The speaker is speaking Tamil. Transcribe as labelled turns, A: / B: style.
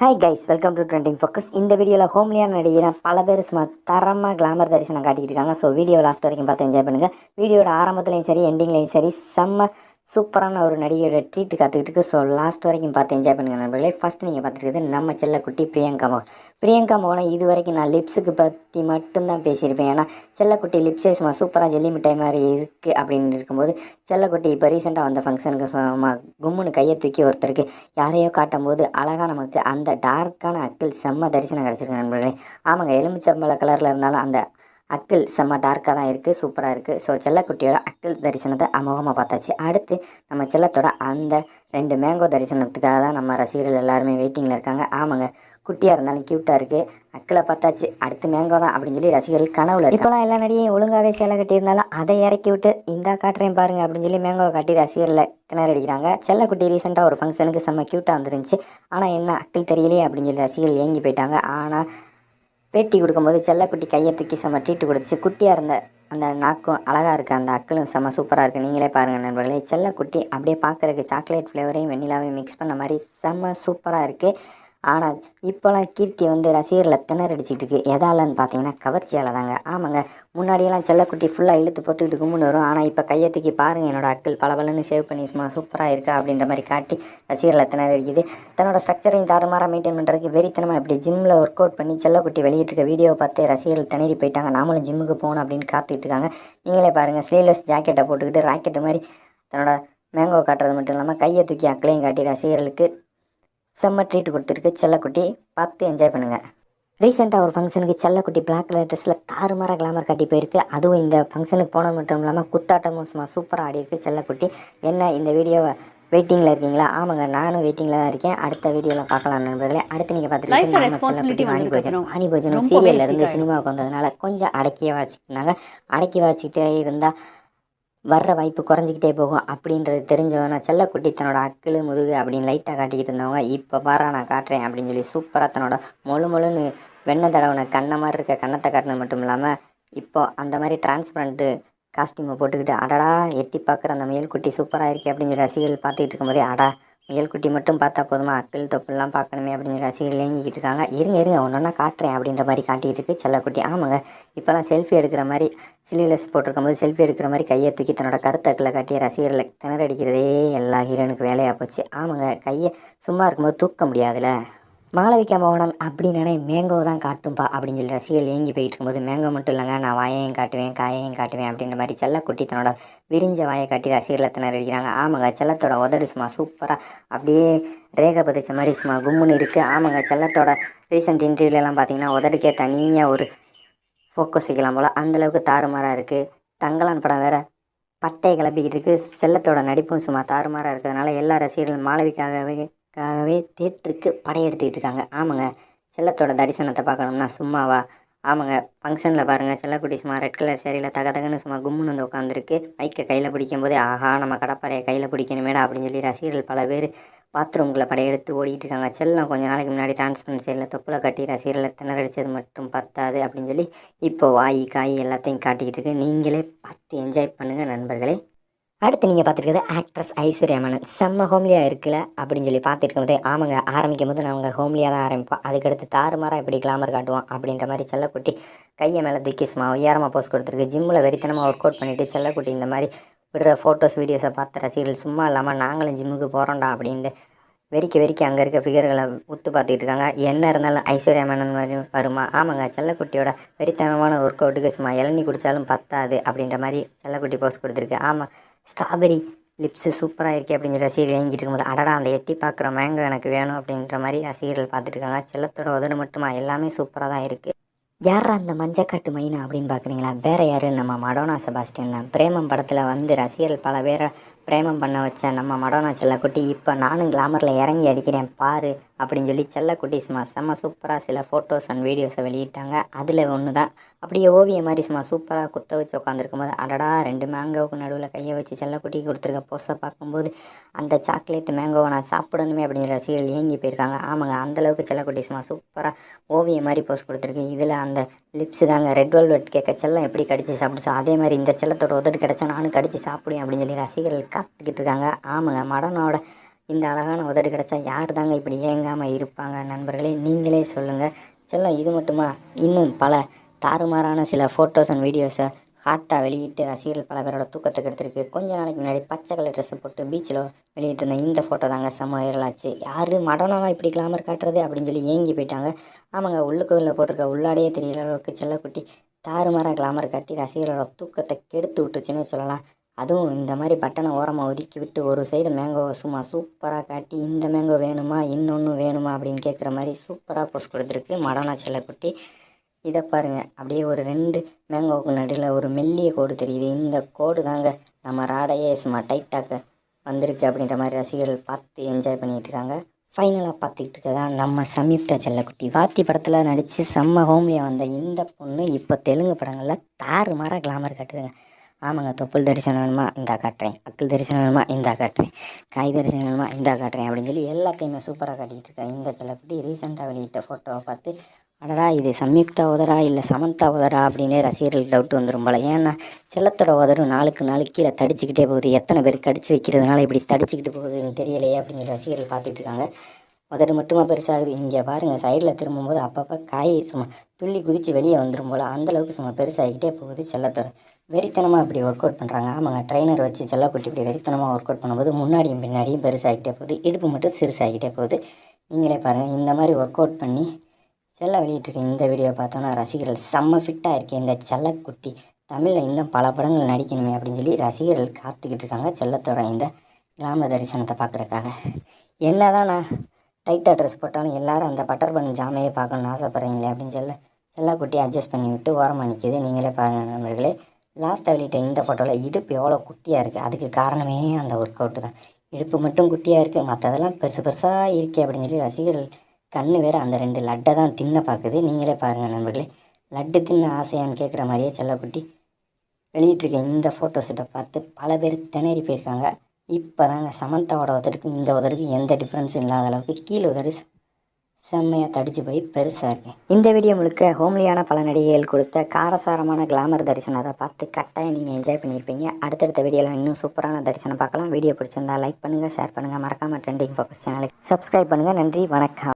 A: Hi guys welcome to trending focus இந்த வீடியோவில் ஹோம்லியான நடிகை பல பேர் சும்மா தரமாக கிளாமர் தரிசனம் காட்டிக்கிட்டு இருக்காங்க. ஸோ வீடியோ லாஸ்ட் வரைக்கும் பார்த்து என்ஜாய் பண்ணுங்கள் வீடியோட ஆரம்பத்துலையும் சரி எண்டிங்லேயும் சரி செம்ம சூப்பரான ஒரு நடிகையோட ட்ரீட் காத்துக்கிட்டு ஸோ லாஸ்ட் வரைக்கும் பார்த்து என்ஜாய் பண்ணுங்கள் நண்பர்களே. ஃபஸ்ட் நீங்கள் பார்த்துருக்குது நம்ம செல்லக்குட்டி பிரியங்கா மோகன். பிரியங்கா மோகனை இது வரைக்கும் நான் லிப்ஸுக்கு பற்றி மட்டும்தான் பேசியிருப்பேன். ஏன்னா செல்லக்குட்டி லிப்ஸே சும்மா சூப்பராக ஜெல்லி மிட்டாய் மாதிரி இருக்குது அப்படின்னு இருக்கும்போது செல்லக்குட்டி இப்போ ரீசெண்டாக வந்த ஃபங்க்ஷனுக்கு சும்மா கும்முன்னு கையை தூக்கி ஒருத்தருக்கு யாரையோ காட்டும் போது அழகாக நமக்கு அந்த டார்க்கான அக்கள் செம்ம தரிசனம் கிடச்சிருக்கு நண்பர்களே. ஆமாங்க எலுமிச்சம்பழ கலரில் இருந்தாலும் அந்த அக்கில் செம்ம டார்க்காக தான் இருக்குது சூப்பராக இருக்குது ஸோ செல்லக்குட்டியோட அக்கில் தரிசனத்தை அமோகமாக பார்த்தாச்சு. அடுத்து நம்ம செல்லத்தோட அந்த ரெண்டு மேங்கோ தரிசனத்துக்காக தான் நம்ம ரசிகர்கள் எல்லாருமே வெயிட்டிங்கில் இருக்காங்க. ஆமாங்க குட்டியாக இருந்தாலும் க்யூட்டாக இருக்குது அக்களை பார்த்தாச்சு அடுத்து மேங்கோ தான் அப்படின்னு சொல்லி ரசிகர்கள் கனவுல இப்போலாம் எல்லா நடிகையும் ஒழுங்காகவே சேலை கட்டியிருந்தாலும் அதை இறக்கி விட்டு இந்த காட்டுறேன் பாருங்க அப்படின்னு சொல்லி மேங்கோவை காட்டி ரசிகர்களை திணறடிக்கிறாங்க செல்லக்குட்டி ரீசெண்டாக ஒரு ஃபங்க்ஷனுக்கு செம்ம க்யூட்டாக வந்துருந்துச்சு. ஆனால் என்ன அக்கில் தெரியலையே அப்படின்னு சொல்லி ரசிகர்கள் ஏங்கி போயிட்டாங்க. ஆனால் பேட்டி கொடுக்கும்போது செல்லக்குட்டி கையை தூக்கி செம்ம ட்ரீட்டு கொடுத்துச்சு குட்டியாக இருந்த அந்த நாக்கும் அழகாக இருக்குது அந்த அக்களும் செம்ம சூப்பராக இருக்குது நீங்களே பாருங்கள் நண்பர்களே. செல்லக்குட்டி அப்படியே பார்க்குறதுக்கு சாக்லேட் ஃப்ளேவரையும் வெண்ணிலாவையும் மிக்ஸ் பண்ண மாதிரி செம்ம சூப்பராக இருக்குது ஆனால் இப்போலாம் கீர்த்தி வந்து ரசிகர்களை திணறடிச்சிட்டு இருக்கு எதாலன்னு பார்த்தீங்கன்னா கவர்ச்சியால் தாங்க ஆமாங்க முன்னாடியெல்லாம் செல்லக்குட்டி ஃபுல்லாக இழுத்து பொத்துக்கிட்டு கும்பிட்டு வரும். ஆனால் இப்போ கையை தூக்கி பாருங்கள் என்னோட அக்கள் பளபளன்னு சேவ் பண்ணி சும்மா சூப்பராக இருக்கா அப்படின்ற மாதிரி காட்டி ரசிகர்களை திணறடிக்குது. தன்னோட ஸ்ட்ரக்சரையும் தாறுமாறாக மெயின்டைன் பண்ணுறதுக்கு வெறித்தனமாக இப்படி ஜிம்மில் ஒர்க் அவுட் பண்ணி செல்லக்குட்டி வெளியிட்டிருக்க வீடியோவை பார்த்து ரசிகர்கள் திணறி போயிட்டாங்க. நாமளும் ஜிம்முக்கு போகணும் அப்படின்னு காத்துக்கிட்டு இருக்காங்க நீங்களே பாருங்கள் ஸ்லீவ்லெஸ் ஜாக்கெட்டை போட்டுக்கிட்டு ராக்கெட்டு மாதிரி தன்னோட மேங்கோ காட்டுறது மட்டும் இல்லாமல் கையை தூக்கி அக்களையும் காட்டி ரசிகர்களுக்கு செம்ம ட்ரீட் கொடுத்துருக்கு செல்லக்குட்டி. பார்த்து என்ஜாய் பண்ணுங்கள் ரீசெண்டாக ஒரு ஃபங்க்ஷனுக்கு செல்லக்குட்டி பிளாக் கலர் ட்ரெஸ்ஸில் தாறுமாறாக கிளாமர் காட்டி போயிருக்கு. அதுவும் இந்த ஃபங்க்ஷனுக்கு போனது மட்டும் இல்லாமல் குத்தாட்டமும் சும்மா சூப்பராக ஆடி இருக்கு செல்லக்குட்டி. என்ன இந்த வீடியோவை வெயிட்டிங்கில் இருக்கீங்களா? ஆமாங்க நானும் வெயிட்டிங்கில் தான் இருக்கேன். அடுத்த வீடியோவில் பார்க்கலாம் நண்பர்களே. அடுத்து நீங்கள்
B: responsibility
A: மணி போஜனம். மணி போஜனம்
B: ரொம்ப
A: சீரியல்ல இருந்து
B: hectic
A: சினிமாவுக்கு வந்ததுனால கொஞ்சம் அடக்கியே வாசிக்கிட்டாங்க அடக்கி வாசிக்கிட்டே இருந்தால் வர்ற வாய்ப்பு குறைஞ்சிக்கிட்டே போகும் அப்படின்றது தெரிஞ்சவன செல்லக்குட்டி தன்னோட அக்கிளு முதுகு அப்படின்னு லைட்டாக காட்டிக்கிட்டு இருந்தவங்க இப்போ பாரா நான் காட்டுறேன் அப்படின்னு சொல்லி சூப்பராக தன்னோட மொழு மொழுன்னு வெண்ணை தடவன கண்ணை மாதிரி இருக்க கண்ணத்தை காட்டினது மட்டும் இல்லாமல் இப்போ அந்த மாதிரி டிரான்ஸ்பரண்ட்டு காஸ்டியூமை போட்டுக்கிட்டு அடடா எட்டி பார்க்குற அந்த முயல்குட்டி சூப்பராக இருக்கே அப்படின்னு சொல்லி ரசிகர்கள் பார்த்துக்கிட்டு இருக்கும்போதே அடா முயல்குட்டி மட்டும் பார்த்தா போதுமா? அக்கிள் தொப்புலாம் பார்க்கணுமே அப்படின்னு சொல்லி ரசிகர்கள் இயங்கிக்கிட்டு இருக்காங்க. இருங்க இருங்க ஒன்றா காட்டுறேன் அப்படின்ற மாதிரி காட்டிக்கிட்டு இருக்கு செல்லக்குட்டி. ஆமாங்க. இப்போலாம் செல்ஃபி எடுக்கிற மாதிரி சிலிலஸ் போட்டிருக்கும் போது செல்ஃபி எடுக்கிற மாதிரி கையை தூக்கி தன்னோட கருத்தக்களை காட்டிய ரசிகர்களை திணறடிக்கிறதே எல்லா ஹீரோனுக்கு வேலையாக போச்சு. ஆமாங்க. கையை சும்மா இருக்கும்போது தூக்க முடியாதுல்ல மாளவிகா மோகனன் அப்படின்னானே மேங்கோ தான் காட்டும்பா அப்படின்னு சொல்லி ரசிகர்கள் ஏங்கி போயிட்டு இருக்கும்போது மேங்கோ மட்டும் இல்லைங்க நான் வாயையும் காட்டுவேன் காயையும் காட்டுவேன் அப்படின்ற மாதிரி செல்லக்குட்டி தன்னோட விரிஞ்ச வாயை காட்டி ரசிகர்களை திணறடிக்கிறாங்க ஆமாங்க செல்லத்தோட உதடு சும்மா சூப்பராக அப்படியே ரேகை பதிச்ச மாதிரி சும்மா கும்முன்னு இருக்குது ஆமாங்க செல்லத்தோட ரீசெண்ட் இன்டர்வியூலலாம் பார்த்தீங்கன்னா உதடுக்கே தனியாக ஒரு ஃபோக்கஸ் வைக்கலாம் போல். அந்தளவுக்கு தாறுமாறாக இருக்குது தங்கலான் படம் வேறு பட்டையை கிளப்பிக்கிட்டு இருக்குது செல்லத்தோட நடிப்பும் சும்மா தாறுமாறாக இருக்கிறதுனால எல்லா ரசிகர்களும் மாளவிக்காகவே காகவே தேட்டருக்கு படையெடுத்துக்கிட்டு இருக்காங்க. ஆமாங்க. செல்லத்தோட தரிசனத்தை பார்க்கணும்னா சும்மாவா? ஆமாங்க. ஃபங்க்ஷனில் பாருங்கள் செல்லக்குட்டி சும்மா ரெட் கலர் சேரீயில் தக தகன்னு சும்மா கும்முன்னு வந்து உட்காந்துருக்கு மைக்கை கையில் பிடிக்கும் போதே ஆஹா நம்ம கடப்பாறையை கையில் பிடிக்கணுமேடா அப்படின்னு சொல்லி ரசிகர்கள் பல பேர் பாத்ரூம்களை படையெடுத்து ஓடிட்டு இருக்காங்க. செல்லம் கொஞ்ச நாளைக்கு முன்னாடி டிரான்ஸ்பரன்சியில் தொப்புளை கட்டி ரசிகர்களை திணறடிச்சது மட்டும் பத்தாது அப்படின்னு சொல்லி இப்போ வாய் காய் எல்லாத்தையும் காட்டிக்கிட்டு இருக்கு. நீங்களே பார்த்து என்ஜாய் பண்ணுங்கள் நண்பர்களே. அடுத்து நீங்கள் பார்த்துருக்கிறது ஆக்ட்ரஸ் ஐஸ்வர்யா மேனன். செம்ம ஹோம்லியாக இருக்குல்ல அப்படின்னு சொல்லி பார்த்துருக்கும் போதே ஆமாங்க. ஆரம்பிக்கும் போது நாங்கள் ஹோம்லியாக தான் ஆரம்பிப்போம் அதுக்கடுத்து தாறுமாறாக எப்படி கிளாமர் காட்டுவோம் அப்படின்ற மாதிரி செல்லக்குட்டி கையை மேலே தூக்கி சும்மா உயரமாக போஸ்ட் கொடுத்துருக்கு. ஜிம்மில் வெறித்தனமாக ஒர்க் அவுட் பண்ணிவிட்டு செல்லக்குட்டி இந்த மாதிரி விடுற ஃபோட்டோஸ் வீடியோஸை பார்த்து ரசிகர்கள் சும்மா இல்லாமல் நாங்களும் ஜிம்முக்கு போகிறோம்டா அப்படின்ட்டு வெறிக்க வெறிக்க அங்கே இருக்க ஃபிகர்களை உத்து பார்த்துட்டு இருக்காங்க. என்ன இருந்தாலும் ஐஸ்வர்யா மேனன் மாதிரி வருமா? ஆமாங்க. செல்லக்குட்டியோட வெறித்தனமான ஒர்க் அவுட்டுக்கு சும்மா இளநி குடித்தாலும் பத்தாது அப்படின்ற மாதிரி செல்லக்குட்டி போஸ்ட் கொடுத்துருக்கு. ஆமாம் ஸ்ட்ராபெரி லிப்ஸு சூப்பராக இருக்கே அப்படின்னு சொல்லி ரசிகர்கள் இருக்கும்போது அடடா அந்த எட்டி பார்க்குற மேங்கோ எனக்கு வேணும் அப்படின்ற மாதிரி ரசிகர்கள் பார்த்துட்ருக்காங்க. செல்லத்தோட உதடு மட்டுமா? எல்லாமே சூப்பராக தான் இருக்குது யாரா அந்த மஞ்சக்காட்டு மைனா அப்படின்னு பார்க்குறீங்களா? வேறு யாரு? நம்ம மடோனா செபாஸ்டியன் தான். பிரேமம் படத்தில் வந்து ரசிகர்கள் பல பேரை பிரேமம் பண்ண வச்ச நம்ம மடோனா செல்லக்குட்டி இப்போ நானும் கிளாமரில் இறங்கி அடிக்கிறேன் பாரு அப்படின்னு சொல்லி செல்லக்குட்டி சும்மா செம்ம சூப்பராக சில ஃபோட்டோஸ் அண்ட் வீடியோஸை வெளியிட்டாங்க. அதில் ஒன்று தான் அப்படியே ஓவியம் மாதிரி சும்மா சூப்பராக குத்த வச்சு உட்காந்துருக்கும் போது அடடா ரெண்டு மேங்கோவுக்கு நடுவில் கையை வச்சு செல்லக்குட்டி கொடுத்துருக்க போஸ்டை பார்க்கும்போது அந்த சாக்லேட் மேங்கோவை நான் சாப்பிடணுமே அப்படிங்கிற ரசிகர்கள் ஏங்கி போயிருக்காங்க. ஆமாங்க அந்தளவுக்கு செல்லக்குட்டி சும்மா சூப்பராக ஓவியம் மாதிரி போஸ் கொடுத்துருக்கு. இதில் அந்த லிப்ஸ் தாங்க ரெட் வெல்வெட் கேட்க செல்லம் எப்படி கடிச்சு சாப்பிடுச்சோ அதே மாதிரி இந்த செல்லத்தோட உதடு கிடச்சா நானும் கடிச்சு சாப்பிடுவேன் அப்படின்னு சொல்லி ரசிகர்கள் காத்துக்கிட்டு இருக்காங்க ஆமாங்க மடனோட இந்த அழகான உதடு கிடச்சா யார் தாங்க இப்படி ஏங்காமல் இருப்பாங்க? நண்பர்களே நீங்களே சொல்லுங்கள் செல்லம் இது மட்டுமா? இன்னும் பல தாறுமாறான சில ஃபோட்டோஸ் அண்ட் வீடியோஸை ஹாட்டாக வெளியிட்டு ரசிகர்கள் பல பேரோட தூக்கத்தை கெடுத்திருக்கு கொஞ்ச நாளைக்கு முன்னாடி பச்சை கலர் ட்ரெஸ்ஸை போட்டு பீச்சில் வெளியிட்டிருந்த இந்த ஃபோட்டோ தாங்க செம்ம வைரலாச்சு யார் மடனமாக இப்படி கிளாமர் காட்டுறது அப்படின்னு சொல்லி ஏங்கி போயிட்டாங்க. ஆமாங்க உள்ளுக்குள்ளே போட்டிருக்க உள்ளாடையே தெரியல அளவுக்கு செல்லக்குட்டி தாறுமாறாக கிளாமர் காட்டி ரசிகர்களோட தூக்கத்தை கெடுத்து விட்டுருச்சுன்னு சொல்லலாம். அதுவும் இந்த மாதிரி பட்டனை ஓரமாக ஒதுக்கி விட்டு ஒரு சைடு மேங்கோவை சும்மா சூப்பராக காட்டி இந்த மேங்கோ வேணுமா இன்னொன்று வேணுமா அப்படின்னு கேட்குற மாதிரி சூப்பராக போஸ்ட் கொடுத்துருக்கு மடனா செல்லக்குட்டி. இதை பாருங்கள் அப்படியே ஒரு ரெண்டு மேங்கோவுக்கு நடுவில் ஒரு மெல்லிய கோடு தெரியுது. இந்த கோடு தாங்க நம்ம ராடையே சும்மா டைட்டாக்க வந்திருக்கு அப்படின்ற மாதிரி ரசிகர்கள் பார்த்து என்ஜாய் பண்ணிகிட்டு இருக்காங்க. ஃபைனலாக பார்த்துக்கிட்டு இருக்கதா நம்ம சம்யுக்தா செல்லக்குட்டி. வாத்தி படத்தில் நடித்து செம்ம ஹோம்லியாக வந்த இந்த பொண்ணு இப்போ தெலுங்கு படங்களில் தாறு மாறாக கிளாமர் காட்டுதுங்க. ஆமாங்க தொப்புள் தரிசனம் வேணுமா? இந்தா காட்டுறேன். அக்கிள் தரிசனம் வேணுமா? இந்தா காட்டுறேன். காய் தரிசனம் வேணுமா? இந்தா காட்டுறேன் அப்படின்னு சொல்லி எல்லாத்தையுமே சூப்பராக காட்டிகிட்டு இருக்கேன் இந்த செல்லப்படி ரீசெண்டாக வெளியிட்ட ஃபோட்டோவை பார்த்து அடடா இது சம்யுக்தா உதரா இல்லை சமந்தா உதரா அப்படின்னு ரசிகர்கள் டவுட் வந்துடும் போல. ஏன்னா செல்லத்தோட உதரும் நாளுக்கு நாள் கீழே தடிச்சுக்கிட்டே போகுது. எத்தனை பேர் கடிச்சு வைக்கிறதுனால இப்படி தடிச்சுக்கிட்டு போகுதுன்னு தெரியலையே அப்படின்னு ரசிகர்கள் பார்த்துட்டு இருக்காங்க. உதடு மட்டுமா பெருசாகுது? இங்கே பாருங்கள் சைடில் திரும்பும்போது அப்பப்போ காய் சும்மா துள்ளி குதித்து வெளியே வந்துடும் போல். அந்தளவுக்கு சும்மா பெருசாகிக்கிட்டே போகுது செல்லத்தோட. வெறித்தனமாக இப்படி ஒர்க் அவுட் பண்ணுறாங்க ஆமாங்க ட்ரைனர் வச்சு செல்லக்குட்டி இப்படி வெறித்தனமாக ஒர்க் அவுட் பண்ணும்போது முன்னாடியும் பின்னாடியும் பெருசாகிட்டே போகுது. இடுப்பு மட்டும் சிறுசாகிட்டே போகுது. நீங்களே பாருங்கள் இந்த மாதிரி ஒர்க் அவுட் பண்ணி செல்ல வெளியிட்டிருக்க இந்த வீடியோ பார்த்தோன்னா ரசிகர்கள் செம்ம ஃபிட்டாக இருக்கே இந்த செல்லக்குட்டி. தமிழில் இன்னும் பல படங்கள் நடிக்கணுமே அப்படின்னு சொல்லி ரசிகர்கள் காத்துக்கிட்டு இருக்காங்க செல்லத்தோட இந்த கிராம தரிசனத்தை பார்க்குறக்காக என்ன தான் நான் டைட்டாக ட்ரெஸ் போட்டாலும் எல்லோரும் அந்த பட்டர் பண் ஜாமையை பார்க்கணுன்னு ஆசைப்பட்றீங்களே அப்படின்னு சொல்ல செல்லக்குட்டி அட்ஜஸ்ட் பண்ணி விட்டு ஓரமாக நிற்கிது நீங்களே பாருங்கள் நண்பர்களே லாஸ்ட்டாக வெளியிட்ட இந்த ஃபோட்டோவில் இடுப்பு எவ்வளோ குட்டியாக இருக்குது அதுக்கு காரணமே அந்த ஒர்க் அவுட்டு தான். இடுப்பு மட்டும் குட்டியாக இருக்குது மற்றதெல்லாம் பெருசு பெருசாக இருக்கே அப்படின்னு சொல்லி ரசிகர்கள் கண்ணு வேறு அந்த ரெண்டு லட்டை தான் தின்ன பார்க்குது. நீங்களே பாருங்கள் நண்பர்களே. லட்டு தின்ன ஆசையான்னு கேட்குற மாதிரியே செல்லக்குட்டி வெளியிட்டிருக்க இந்த ஃபோட்டோஸிட்ட பார்த்து பல பேர் திணறி போயிருக்காங்க. இப்போ தாங்க சமந்தாவோட உதருக்கு இந்த உதருக்கு எந்த டிஃப்ரென்ஸும் இல்லாத அளவுக்கு கீழே உதறு செம்மையாக தடிச்சு போய் பெருசாக இருக்கேன். இந்த வீடியோ முழுக்க ஹோம்லியான பல நடிகைகள் கொடுத்த காரசாரமான கிளாமர் தரிசனத்தை பார்த்து கட்டாயம் நீங்கள் என்ஜாய் பண்ணியிருப்பீங்க. அடுத்தடுத்த வீடியோவில் இன்னும் சூப்பரான தரிசனம் பார்க்கலாம். வீடியோ பிடிச்சிருந்தா லைக் பண்ணுங்கள் ஷேர் பண்ணுங்கள் மறக்காமல் ட்ரெண்டிங் ஃபோக்கஸ் சேனலுக்கு சப்ஸ்கிரைப் பண்ணுங்கள் நன்றி வணக்கம்.